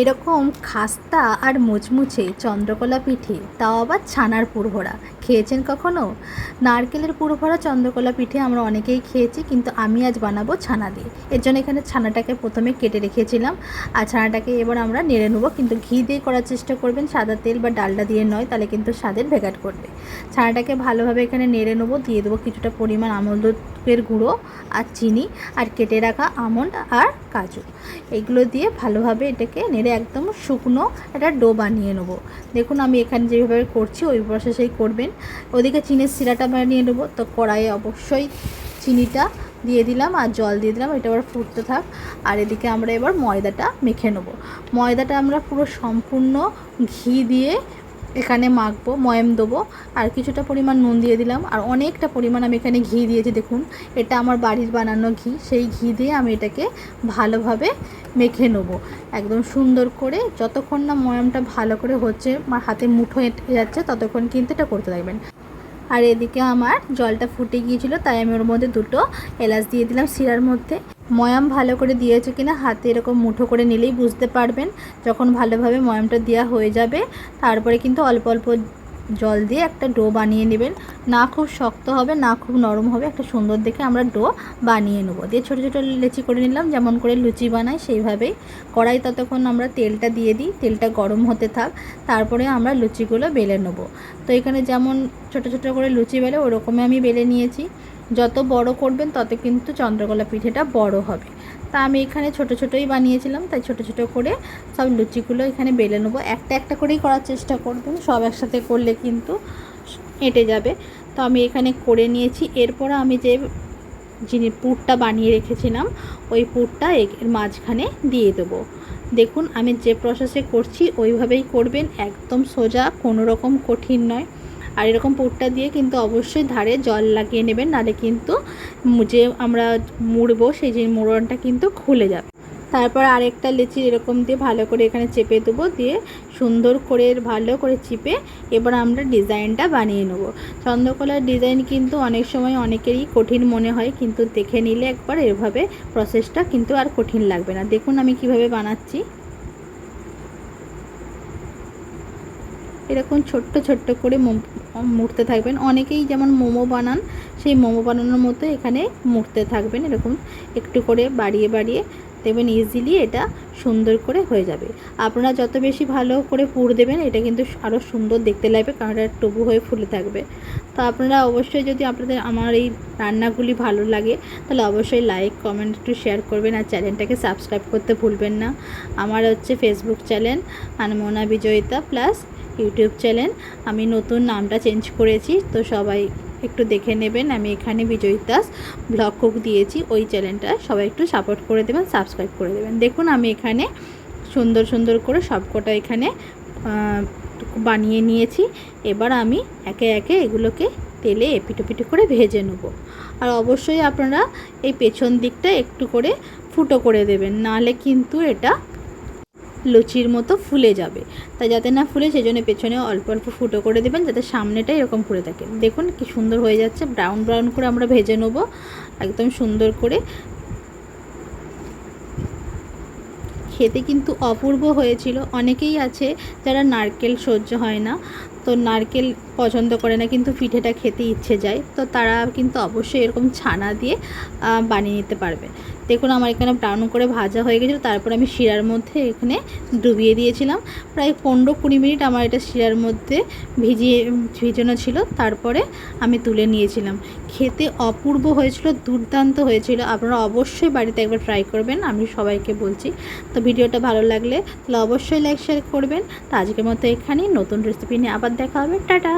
এরকম খাস্তা আর মুচমুচে চন্দ্রকলা পিঠে, তাও আবার ছানার পুরভরা। খেয়েছেন কখনো? নারকেলের পুরভরা চন্দ্রকলা পিঠে আমরা অনেকেই খেয়েছি, কিন্তু আমি আজ বানাবো ছানা দিয়ে। এর জন্য এখানে ছানাটাকে প্রথমে কেটে রেখেছিলাম। আর ছানাটাকে এবার আমরা নেড়ে নেব, কিন্তু ঘি দিয়ে করার চেষ্টা করবেন, সাদা তেল বা ডালডা দিয়ে নয়, তাহলে কিন্তু স্বাদের ভেগাট করবে। ছানাটাকে ভালোভাবে এখানে নেড়ে নেব, দিয়ে দেবো কিছুটা পরিমাণ আমল দুধের গুঁড়ো আর চিনি, আর কেটে রাখা আমন্ড আর কাজু। এগুলো দিয়ে ভালোভাবে এটাকে নেড়ে একদম শুকনো একটা ডো বানিয়ে নেব। দেখুন আমি এখানে যেভাবে করছি, ওই প্রসেসেই করবেন। ওদিকে চিনির সিরাটা বানিয়ে নেব। তো কড়াইয়ে অবশ্যই চিনিটা দিয়ে দিলাম আর জল দিয়ে দিলাম। এটা আবার ফুটতে থাক। আর এদিকে আমরা এবার ময়দাটা মেখে নেব। ময়দাটা আমরা পুরো সম্পূর্ণ ঘি দিয়ে এখানে মাখবো, ময়ম দেবো, আর কিছুটা পরিমাণ নুন দিয়ে দিলাম। আর অনেকটা পরিমাণ আমি এখানে ঘি দিয়েছি, দেখুন। এটা আমার বাড়ির বানানো ঘি, সেই ঘি দিয়ে আমি এটাকে ভালোভাবে মেখে নেব। একদম সুন্দর করে, যতক্ষণ না ময়ামটা ভালো করে হচ্ছে, আমার হাতে মুঠো এঁটে যাচ্ছে, ততক্ষণ কিন্তু এটা করতে থাকবেন আর এদিকে আমার জলটা ফুটে গিয়েছিল, তাই আমি ওর মধ্যে দুটো এলাচ দিয়ে দিলাম শিরার মধ্যে। ময়াম ভালো করে দিয়েছে কিনা হাতে এরকম মুঠো করে নিলেই বুঝতে পারবেন, যখন ভালোভাবে ময়ামটা দেওয়া হয়ে যাবে। তারপরে কিন্তু অল্প অল্প জল দিয়ে একটা ডো বানিয়ে নেবেন। না খুব শক্ত হবে, না খুব নরম হবে, একটা সুন্দর দেখে আমরা ডো বানিয়ে নেব। দিয়ে ছোটো ছোটো লেচি করে নিলাম, যেমন করে লুচি বানাই সেইভাবেই। কড়াই ততক্ষণ আমরা তেলটা দিয়ে দিই, তেলটা গরম হতে থাক, তারপরে আমরা লুচিগুলো বেলে নেব। তো এখানে যেমন ছোটো ছোটো করে লুচি বেলে, ওরকমই আমি বেলে নিয়েছি। যত বড় করবেন, তত কিন্তু চন্দ্রকলা পিঠেটা বড় হবে। তা আমি এখানে ছোট ছোটোই বানিয়েছিলাম, তাই ছোট ছোট করে সব লুচিগুলো এখানে বেলে নেব। একটা একটা করেই করার চেষ্টা করবেন সব একসাথে করলে কিন্তু এঁটে যাবে। তো আমি এখানে করে নিয়েছি। এরপর আমি যে যিনি পুরটা বানিয়ে রেখেছিলাম, ওই পুরটা এর মাঝখানে দিয়ে দেবো। দেখুন, আমি যে প্রসেসে করছি, ওইভাবেই করবেন, একদম সোজা, কোনো রকম কঠিন নয়। আর এরকম পুরটা দিয়ে কিন্তু অবশ্যই ধারে জল লাগিয়ে নেবেন নাহলে কিন্তু যে আমরা মুড়বো সেই যে মুড়নটা কিন্তু খুলে যাবে। তারপর আরেকটা লেচি এরকম দিয়ে ভালো করে এখানে চেপে দেবো, দিয়ে সুন্দর করে ভালো করে চিপে এবার আমরা ডিজাইনটা বানিয়ে নেব। চন্দ্রকলার ডিজাইন কিন্তু অনেক সময় অনেকেরই কঠিন মনে হয়, কিন্তু দেখে নিলে একবার এভাবে প্রসেসটা কিন্তু আর কঠিন লাগবে না। দেখুন আমি কীভাবে বানাচ্ছি। এরকম ছোট্ট ছোট্ট করে মুড়তে থাকবেন। অনেকেই যেমন মোমো বানান, সেই মোমো বানানোর মতো এখানে মুড়তে থাকবেন। এরকম একটু করে বাড়িয়ে বাড়িয়ে দেখবেন ইজিলি এটা সুন্দর করে হয়ে যাবে। আপনারা যত বেশি ভালো করে পুর দেবেন, এটা কিন্তু আরও সুন্দর দেখতে লাগবে কারণ এটা টবু হয়ে ফুলে থাকবে। তো আপনারা অবশ্যই যদি আপনাদের, আমার এই রান্নাগুলি ভালো লাগে, তাহলে অবশ্যই লাইক কমেন্ট একটু শেয়ার করবেন আর চ্যানেলটাকে সাবস্ক্রাইব করতে ভুলবেন না। আমার হচ্ছে Facebook channel Anmona Bijoyita plus YouTube channel. আমি নতুন নামটা চেঞ্জ করেছি, তো সবাই একটু দেখে নেবেন। আমি এখানে বিজয়ী দাস, ব্লগ কুক দিয়েছি। ওই চ্যানেলটা সবাই একটু সাপোর্ট করে দেবেন সাবস্ক্রাইব করে দেবেন। দেখুন, আমি এখানে সুন্দর সুন্দর করে সবকটা এখানে বানিয়ে নিয়েছি। এবার আমি একে একে এগুলোকে তেলে এপিটোপিটো করে ভেজে নেব। আর অবশ্যই আপনারা এই পেছন দিকটা একটু করে ফুটো করে দেবেন। নাহলে কিন্তু এটা লুচির মতো ফুলে যাবে। তাই যাতে না ফুলে সেই জন্য পেছনে অল্প অল্প ফুটো করে দেবেন, যাতে সামনেটা এরকম ফুলে থাকে। দেখুন কি সুন্দর হয়ে যাচ্ছে। ব্রাউন ব্রাউন করে আমরা ভেজে নেব, একদম সুন্দর করে। খেতে কিন্তু অপূর্ব হয়েছিল। অনেকেই আছে যারা নারকেল সহ্য হয় না, তো নারকেল পছন্দ করে না, কিন্তু পিঠেটা খেতে ইচ্ছে যায়, তো তারা কিন্তু অবশ্যই এরকম ছানা দিয়ে বানিয়ে নিতে পারবে। দেখুন আমার এখানে ব্রাউন করে ভাজা হয়ে গেছিল, তারপর আমি শিরার মধ্যে এখানে ডুবিয়ে দিয়েছিলাম। প্রায় পনেরো কুড়ি মিনিট আমার এটা শিরার মধ্যে ভিজিয়ে, ভিজানো ছিল, তারপরে আমি তুলে নিয়েছিলাম। খেতে অপূর্ব হয়েছিল, দুর্দান্ত হয়েছিল, আপনারা অবশ্যই বাড়িতে একবার ট্রাই করবেন, আমি সবাইকে বলছি। তো ভিডিওটা ভালো লাগলে তাহলে অবশ্যই লাইক, শেয়ার করবেন। তো আজকের মতো এখানেই, নতুন রেসিপি নিয়ে আবার দেখা হবে, টাটা!